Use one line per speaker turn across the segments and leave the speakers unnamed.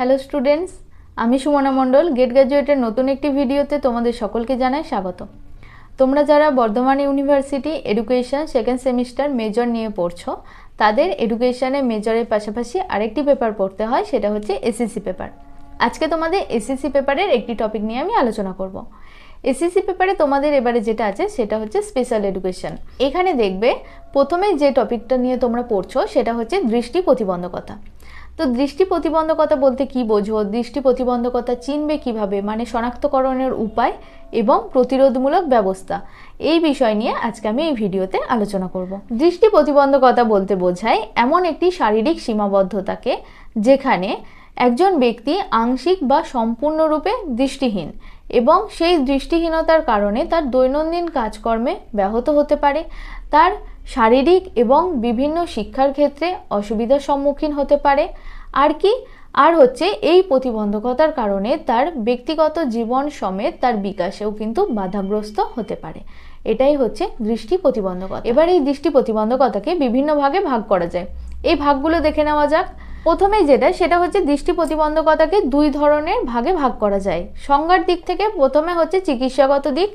Hello students আমি সুমনা মণ্ডল gate গ্র্যাজুয়েটের নতুন একটি ভিডিওতে তোমাদের সকলকে জানাই স্বাগত। তোমরা যারা Bardhaman university education second semester major নিয়ে পড়ছো, তাদের এডুকেশনে মেজরের পাশাপাশি আরেকটি পেপার পড়তে হয়, সেটা হচ্ছে এসএসসি পেপার আজকে তোমাদের এসএসসি পেপারের একটি টপিক নিয়ে আমি আলোচনা করব। এসএসসি পেপারে তোমাদের এবারে যেটা আছে, সেটা হচ্ছে স্পেশাল এডুকেশন এখানে দেখবে, প্রথমে যে টপিকটা নিয়ে তোমরা পড়ছো, সেটা হচ্ছে দৃষ্টি প্রতিবন্ধকতা। তো দৃষ্টি প্রতিবন্ধকতা বলতে কি বোঝো? দৃষ্টি প্রতিবন্ধকতা চিনবে কীভাবে? মানে শনাক্তকরণের উপায় এবং প্রতিরোধমূলক ব্যবস্থা। এই বিষয় নিয়ে আজকে আমি এই ভিডিওতে আলোচনা করব। দৃষ্টি প্রতিবন্ধকতা বলতে বোঝায় এমন একটি শারীরিক সীমাবদ্ধতাকে যেখানে একজন ব্যক্তি আংশিক বা সম্পূর্ণরূপে দৃষ্টিহীন এবং সেই দৃষ্টিহীনতার কারণে তার দৈনন্দিন কাজকর্মে ব্যাহত হতে পারে। তার শারীরিক এবং বিভিন্ন শিক্ষার ক্ষেত্রে অসুবিধার সম্মুখীন হতে পারে। আর কি? আর হচ্ছে এই প্রতিবন্ধকতার কারণে তার ব্যক্তিগত জীবন সমেত তার বিকাশেও কিন্তু বাধাগ্রস্ত হতে পারে। এটাই হচ্ছে দৃষ্টি প্রতিবন্ধকতা। এবার এই দৃষ্টি প্রতিবন্ধকতাকে বিভিন্ন ভাগে ভাগ করা যায়। এই ভাগগুলো দেখে নেওয়া যাক। প্রথমে যেটা, সেটা হচ্ছে দৃষ্টি প্রতিবন্ধকতাকে দুই ধরনের ভাগে ভাগ করা যায়। সংজ্ঞার দিক থেকে প্রথমে হচ্ছে চিকিৎসাগত দিক।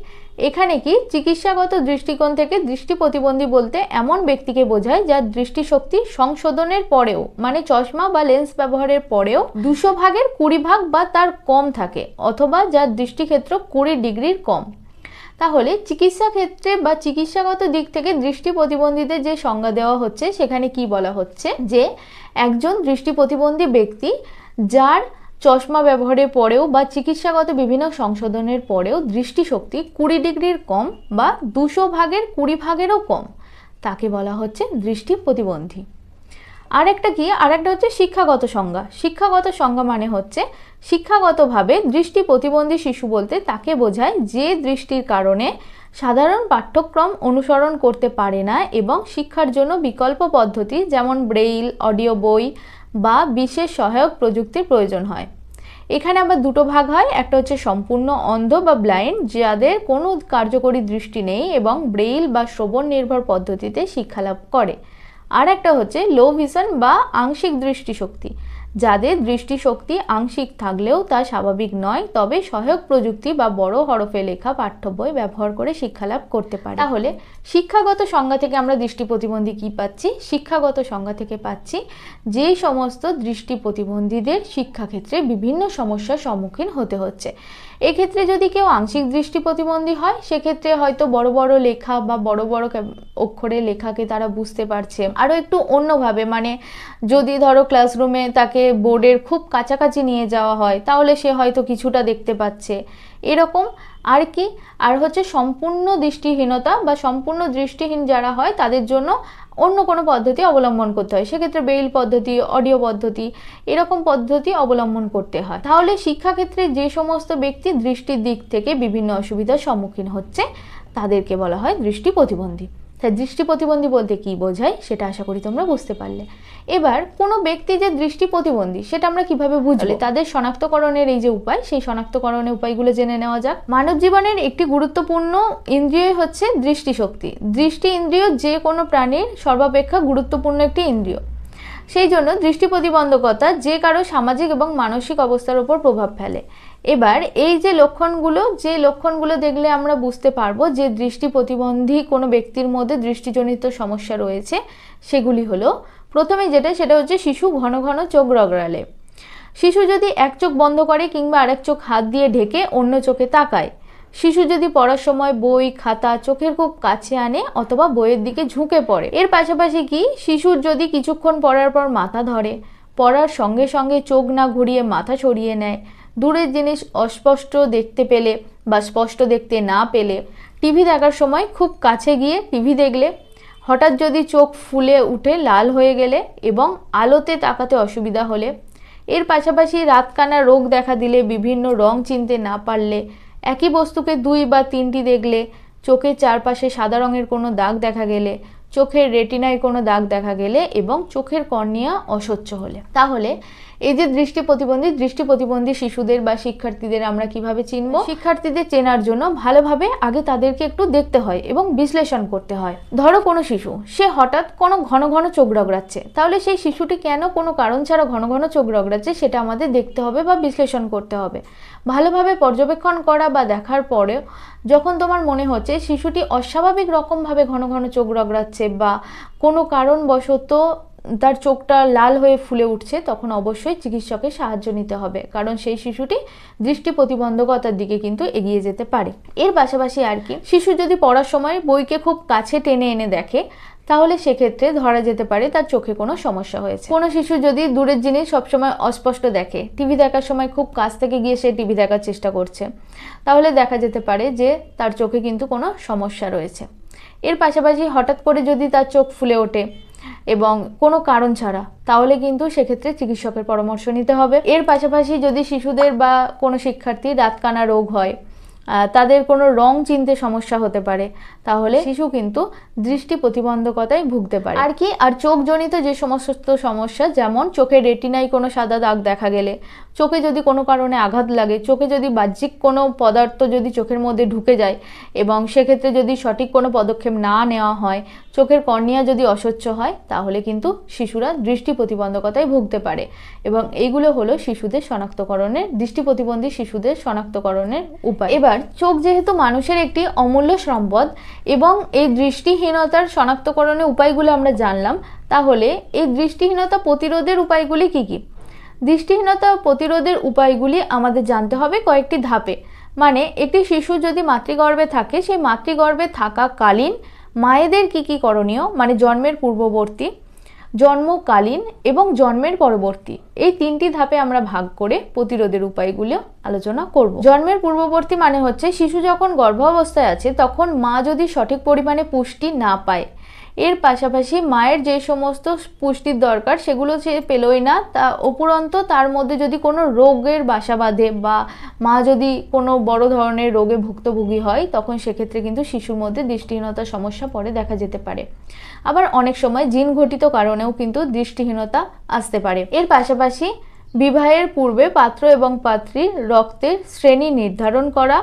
এখানে কি? চিকিৎসাগত দৃষ্টিকোণ থেকে দৃষ্টি প্রতিবন্ধী বলতে এমন ব্যক্তিকে বোঝায় যার দৃষ্টিশক্তি সংশোধনের পরেও মানে চশমা বা লেন্স ব্যবহারের পরেও দুশো ভাগের কুড়ি ভাগ বা তার কম থাকে, অথবা যার দৃষ্টিক্ষেত্র কুড়ি ডিগ্রির কম। তাহলে চিকিৎসা ক্ষেত্রে বা চিকিৎসাগত দিক থেকে দৃষ্টি প্রতিবন্ধীদের যে সংজ্ঞা দেওয়া হচ্ছে, সেখানে কি বলা হচ্ছে? যে একজন দৃষ্টি প্রতিবন্ধী ব্যক্তি যার চশমা ব্যবহারের পরেও বা চিকিৎসাগত বিভিন্ন সংশোধনের পরেও দৃষ্টিশক্তি কুড়ি ডিগ্রির কম বা দুশো ভাগের কুড়ি ভাগেরও কম, তাকে বলা হচ্ছে দৃষ্টি প্রতিবন্ধী। আরেকটা কি? আরেকটা হচ্ছে শিক্ষাগত সংজ্ঞা। শিক্ষাগত সংজ্ঞা মানে হচ্ছে শিক্ষাগতভাবে দৃষ্টি প্রতিবন্ধী শিশু বলতে তাকে বোঝায় যে দৃষ্টির কারণে সাধারণ পাঠ্যক্রম অনুসরণ করতে পারে না এবং শিক্ষার জন্য বিকল্প পদ্ধতি যেমন ব্রেইল, অডিও বই বা বিশেষ সহায়ক প্রযুক্তির প্রয়োজন হয়। এখানে আবার দুটো ভাগ হয়, একটা হচ্ছে সম্পূর্ণ অন্ধ বা ব্লাইন্ড যাদের কোনো কার্যকরী দৃষ্টি নেই এবং ব্রেইল বা শ্রবণ নির্ভর পদ্ধতিতে শিক্ষালাভ করে। আর একটা হচ্ছে লো ভিশন বা আংশিক দৃষ্টিশক্তি। যাদের দৃষ্টিশক্তি আংশিক থাকলেও তা স্বাভাবিক নয়, তবে সহায়ক প্রযুক্তি বা বড় হরফে লেখা পাঠ্য বই ব্যবহার করে শিক্ষালাভ করতে পারে। তাহলে, শিক্ষাগত সংজ্ঞা থেকে আমরা দৃষ্টি প্রতিবন্ধী কি পাচ্ছি? শিক্ষাগত সংজ্ঞা থেকে পাচ্ছি যে সমস্ত দৃষ্টি প্রতিবন্ধীদের শিক্ষাক্ষেত্রে বিভিন্ন সমস্যার সম্মুখীন হতে হচ্ছে। এক্ষেত্রে যদি কেউ আংশিক দৃষ্টি প্রতিবন্ধী হয়, সেক্ষেত্রে হয়তো বড় বড় লেখা বা বড় বড় অক্ষরে লেখাকে তারা বুঝতে পারছে। আরও একটু অন্যভাবে মানে যদি ধরো ক্লাসরুমে তাকে বোর্ডের খুব কাছাকাছি নিয়ে যাওয়া হয়, তাহলে সে হয়তো কিছুটা দেখতে পাচ্ছে। এরকম আর কি, আর হচ্ছে সম্পূর্ণ দৃষ্টিহীনতা বা সম্পূর্ণ দৃষ্টিহীন যারা হয়, তাদের জন্য অন্য কোনো পদ্ধতি অবলম্বন করতে হয়। সেক্ষেত্রে বেইল পদ্ধতি, অডিও পদ্ধতি, এরকম পদ্ধতি অবলম্বন করতে হয়। তাহলে শিক্ষাক্ষেত্রে যে সমস্ত ব্যক্তি দৃষ্টির দিক থেকে বিভিন্ন অসুবিধার সম্মুখীন হচ্ছে, তাদেরকে বলা হয় দৃষ্টি প্রতিবন্ধী। তাই দৃষ্টি প্রতিবন্ধী বলতে কি বোঝায় সেটা আশা করি তোমরা বুঝতে পারলে। এবার কোনো ব্যক্তি যে দৃষ্টি প্রতিবন্ধী, সেটা আমরা কীভাবে বুঝলে তাদের শনাক্তকরণের এই যে উপায়, সেই শনাক্তকরণের উপায়গুলো জেনে নেওয়া যাক। মানব জীবনের একটি গুরুত্বপূর্ণ ইন্দ্রিয় হচ্ছে দৃষ্টিশক্তি। দৃষ্টি ইন্দ্রিয় যে কোনো প্রাণীর সর্বাপেক্ষা গুরুত্বপূর্ণ একটি ইন্দ্রিয়। সেই জন্য দৃষ্টি প্রতিবন্ধকতা যে কারও সামাজিক এবং মানসিক অবস্থার উপর প্রভাব ফেলে। এবার এই যে লক্ষণগুলো যে লক্ষণগুলো দেখলে আমরা বুঝতে পারব যে দৃষ্টি প্রতিবন্ধী কোনো ব্যক্তির মধ্যে দৃষ্টিজনিত সমস্যা রয়েছে, সেগুলি হলো, প্রথমে যেটা, সেটা হচ্ছে শিশু ঘন ঘন চোখ রগড়ালে। শিশু যদি এক চোখ বন্ধ করে কিংবা আরেক চোখ হাত দিয়ে ঢেকে অন্য চোখে তাকায়। শিশু যদি পড়ার সময় বই, খাতা চোখের খুব কাছে আনে অথবা বইয়ের দিকে ঝুঁকে পড়ে। এর পাশাপাশি কি? শিশুর যদি কিছুক্ষণ পড়ার পর মাথা ধরে, পড়ার সঙ্গে সঙ্গে চোখ না ঘুরিয়ে মাথা সরিয়ে নেয় দূরের জিনিস অস্পষ্ট দেখতে পেলে বা স্পষ্ট দেখতে না পেলে টিভি দেখার সময় খুব কাছে গিয়ে টিভি দেখলে হঠাৎ যদি চোখ ফুলে উঠে লাল হয়ে গেলে এবং আলোতে তাকাতে অসুবিধা হলে। এর পাশাপাশি রাতকানা রোগ দেখা দিলে, বিভিন্ন রং চিনতে না পারলে, একই বস্তুকে দুই বা তিনটি দেখলে, চোখের চারপাশে সাদা রঙের কোনো দাগ দেখা গেলে, চোখের রেটিনায় কোনো দাগ দেখা গেলে এবং চোখের কর্নিয়া অস্বচ্ছ হলে। তাহলে এই যে দৃষ্টি প্রতিবন্ধী দৃষ্টি প্রতিবন্ধী শিশুদের বা শিক্ষার্থীদের আমরা কীভাবে চিনব? শিক্ষার্থীদের চেনার জন্য ভালোভাবে আগে তাদেরকে একটু দেখতে হয় এবং বিশ্লেষণ করতে হয়। ধরো কোনো শিশু, সে হঠাৎ কোনো ঘন ঘন চোখ রগড়াচ্ছে। তাহলে সেই শিশুটি কেন কোনো কারণ ছাড়া ঘন ঘন চোখ রগড়াচ্ছে সেটা আমাদের দেখতে হবে বা বিশ্লেষণ করতে হবে। ভালোভাবে পর্যবেক্ষণ করা বা দেখার পরেও যখন তোমার মনে হচ্ছে শিশুটি অস্বাভাবিক রকমভাবে ঘন ঘন চোখ রগড়াচ্ছে বা কোনো কারণবশত তার চোখটা লাল হয়ে ফুলে উঠছে, তখন অবশ্যই চিকিৎসকের সাহায্য নিতে হবে। কারণ সেই শিশুটি দৃষ্টি প্রতিবন্ধকতার দিকে কিন্তু এগিয়ে যেতে পারে। এর পাশাপাশি আর কি, শিশু যদি পড়ার সময় বইকে খুব কাছে টেনে এনে দেখে, তাহলে সেক্ষেত্রে ধরা যেতে পারে তার চোখে কোনো সমস্যা হয়েছে। কোনো শিশু যদি দূরের জিনিস সবসময় অস্পষ্ট দেখে, টিভি দেখার সময় খুব কাছ থেকে গিয়ে সে টিভি দেখার চেষ্টা করছে, তাহলে দেখা যেতে পারে যে তার চোখে কিন্তু কোনো সমস্যা রয়েছে। এর পাশাপাশি হঠাৎ করে যদি তার চোখ ফুলে ওঠে এবং কোনো কারণ ছাড়া, তাহলে কিন্তু সেক্ষেত্রে চিকিৎসকের পরামর্শ নিতে হবে। এর পাশাপাশি যদি শিশুদের বা কোনো শিক্ষার্থীর রাতকানা রোগ হয় তাদের কোনো রং চিনতে সমস্যা হতে পারে, তাহলে শিশু কিন্তু দৃষ্টি প্রতিবন্ধকতায় ভুগতে পারে। আর কি, আর চোখজনিত যে সমস্ত সমস্যা, যেমন চোখের রেটিনায় কোনো সাদা দাগ দেখা গেলে চোখে যদি কোনো কারণে আঘাত লাগে, চোখে যদি বাহ্যিক কোনো পদার্থ যদি চোখের মধ্যে ঢুকে যায় এবং সেক্ষেত্রে যদি সঠিক কোনো পদক্ষেপ না নেওয়া হয়, চোখের কর্নিয়া যদি অস্বচ্ছ হয়, তাহলে কিন্তু শিশুরা দৃষ্টি প্রতিবন্ধকতায় ভুগতে পারে এবং এইগুলো হলো শিশুদের শনাক্তকরণের, দৃষ্টি প্রতিবন্ধী শিশুদের শনাক্তকরণের উপায়। এবার, চোখ যেহেতু মানুষের একটি অমূল্য সম্পদ এবং এই দৃষ্টিহীনতার শনাক্তকরণের উপায়গুলো আমরা জানলাম, তাহলে এই দৃষ্টিহীনতা প্রতিরোধের উপায়গুলি কি কি? দৃষ্টিহীনতা প্রতিরোধের উপায়গুলি আমাদের জানতে হবে কয়েকটি ধাপে। মানে একটি শিশু যদি মাতৃগর্ভে থাকে, সেই মাতৃগর্ভে থাকাকালীন মায়েদের কী কী করণীয়? মানে জন্মের পূর্ববর্তী, জন্মকালীন এবং জন্মের পরবর্তী। এই তিনটি ধাপে আমরা ভাগ করে প্রতিরোধের উপায়গুলো আলোচনা করব। জন্মের পূর্ববর্তী মানে হচ্ছে, শিশু যখন গর্ভাবস্থায় আছে, তখন মা যদি সঠিক পরিমাণে পুষ্টি না পায় এর পাশাপাশি মায়ের যে সমস্ত পুষ্টির দরকার, সেগুলো সে পেলই না। তা উপরন্ত তার মধ্যে যদি কোনো রোগের বাসা বাঁধে বা মা যদি কোনো বড় ধরনের রোগে ভুক্তভোগী হয়, তখন সেক্ষেত্রে কিন্তু শিশুর মধ্যে দৃষ্টিহীনতার সমস্যা পরে দেখা যেতে পারে। আবার অনেক সময় জিন ঘটিত কারণেও কিন্তু দৃষ্টিহীনতা আসতে পারে। এর পাশাপাশি বিবাহের পূর্বে পাত্র এবং পাত্রীর রক্তের শ্রেণি নির্ধারণ করা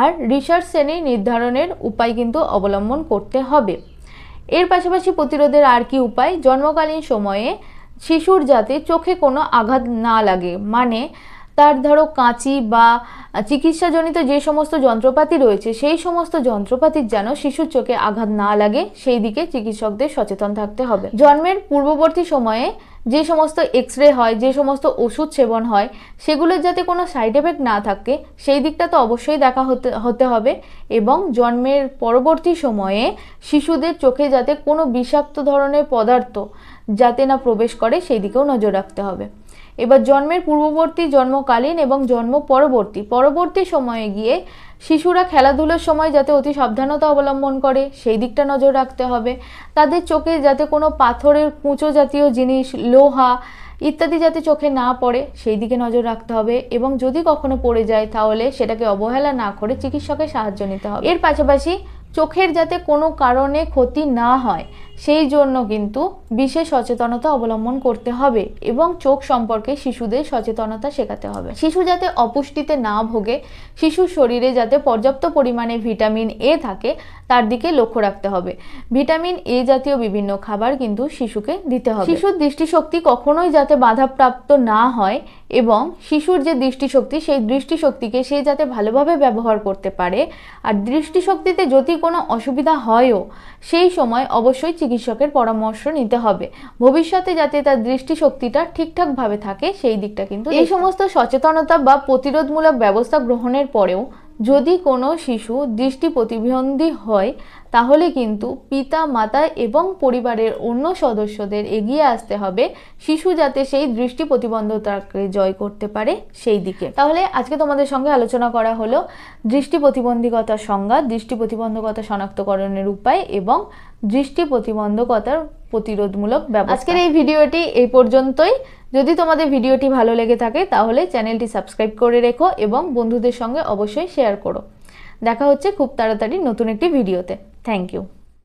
আর রিসার্চ শ্রেণি নির্ধারণের উপায় কিন্তু অবলম্বন করতে হবে। এর পাশাপাশি প্রতিরোধের আর কি উপায়? জন্মকালীন সময়ে শিশুর যাতে চোখে কোনো আঘাত না লাগে। মানে তার ধরো কাঁচি বা চিকিৎসাজনিত যে সমস্ত যন্ত্রপাতি রয়েছে, সেই সমস্ত যন্ত্রপাতির যেন শিশুর চোখে আঘাত না লাগে, সেই দিকে চিকিৎসকদের সচেতন থাকতে হবে। জন্মের পূর্ববর্তী সময়ে যে সমস্ত এক্স রে হয়, যে সমস্ত ওষুধ সেবন হয়, সেগুলোর যাতে কোনো সাইড এফেক্ট না থাকে, সেই দিকটা তো অবশ্যই দেখা হতে হতে হবে। এবং জন্মের পরবর্তী সময়ে শিশুদের চোখে যাতে কোনো বিষাক্ত ধরনের পদার্থ যাতে না প্রবেশ করে, সেই দিকেও নজর রাখতে হবে। এবার জন্মের পূর্ববর্তী জন্মকালীন এবং জন্ম পরবর্তী পরবর্তী সময়ে গিয়ে শিশুরা খেলাধুলোর সময় যাতে অতি সাবধানতা অবলম্বন করে, সেই দিকটা নজর রাখতে হবে। তাদের চোখে যাতে কোনো পাথরের কুঁচো জাতীয় জিনিস, লোহা ইত্যাদি যাতে চোখে না পড়ে, সেই দিকে নজর রাখতে হবে। এবং যদি কখনো পড়ে যায়, তাহলে সেটাকে অবহেলা না করে চিকিৎসকের সাহায্য নিতে হবে। এর পাশাপাশি চোখের যাতে কোনো কারণে ক্ষতি না হয়, সেই জন্য কিন্তু বিশেষ সচেতনতা অবলম্বন করতে হবে এবং চোখ সম্পর্কে শিশুদের সচেতনতা শেখাতে হবে। শিশু যাতে অপুষ্টিতে না ভোগে, শিশুর শরীরে যাতে পর্যাপ্ত পরিমাণে ভিটামিন এ থাকে, তার দিকে লক্ষ্য রাখতে হবে। ভিটামিন এ জাতীয় বিভিন্ন খাবার কিন্তু শিশুকে দিতে হবে। শিশুর দৃষ্টিশক্তি কখনোই যাতে বাধাপ্রাপ্ত না হয় এবং শিশুর যে দৃষ্টিশক্তি সেই দৃষ্টিশক্তিকে সে যাতে ভালোভাবে ব্যবহার করতে পারে। আর দৃষ্টিশক্তিতে যদি কোনো অসুবিধা হয়ও সেই সময় অবশ্যই চিকিৎসকের পরামর্শ নিতে হবে। ভবিষ্যতে যাতে তার দৃষ্টিশক্তিটা ঠিকঠাকভাবে থাকে সেই দিকটা কিন্তু এই সমস্ত সচেতনতা বা প্রতিরোধমূলক ব্যবস্থা গ্রহণের পরেও যদি কোনো শিশু দৃষ্টি প্রতিবন্ধী হয় তাহলে কিন্তু পিতা, মাতা এবং পরিবারের অন্য সদস্যদের এগিয়ে আসতে হবে। শিশু যাতে সেই দৃষ্টি প্রতিবন্ধতাকে জয় করতে পারে সেই দিকে। তাহলে আজকে তোমাদের সঙ্গে আলোচনা করা হলো দৃষ্টি প্রতিবন্ধকতার সংজ্ঞা, দৃষ্টি প্রতিবন্ধকতা শনাক্তকরণের উপায় এবং দৃষ্টি প্রতিবন্ধকতার প্রতিরোধমূলক ব্যবস্থা। আজকের এই ভিডিওটি এই পর্যন্তই। যদি তোমাদের ভিডিওটি ভালো লেগে থাকে, তাহলে চ্যানেলটি সাবস্ক্রাইব করে রেখো এবং বন্ধুদের সঙ্গে অবশ্যই শেয়ার করো। দেখা হচ্ছে খুব তাড়াতাড়ি নতুন একটি ভিডিওতে। Thank you.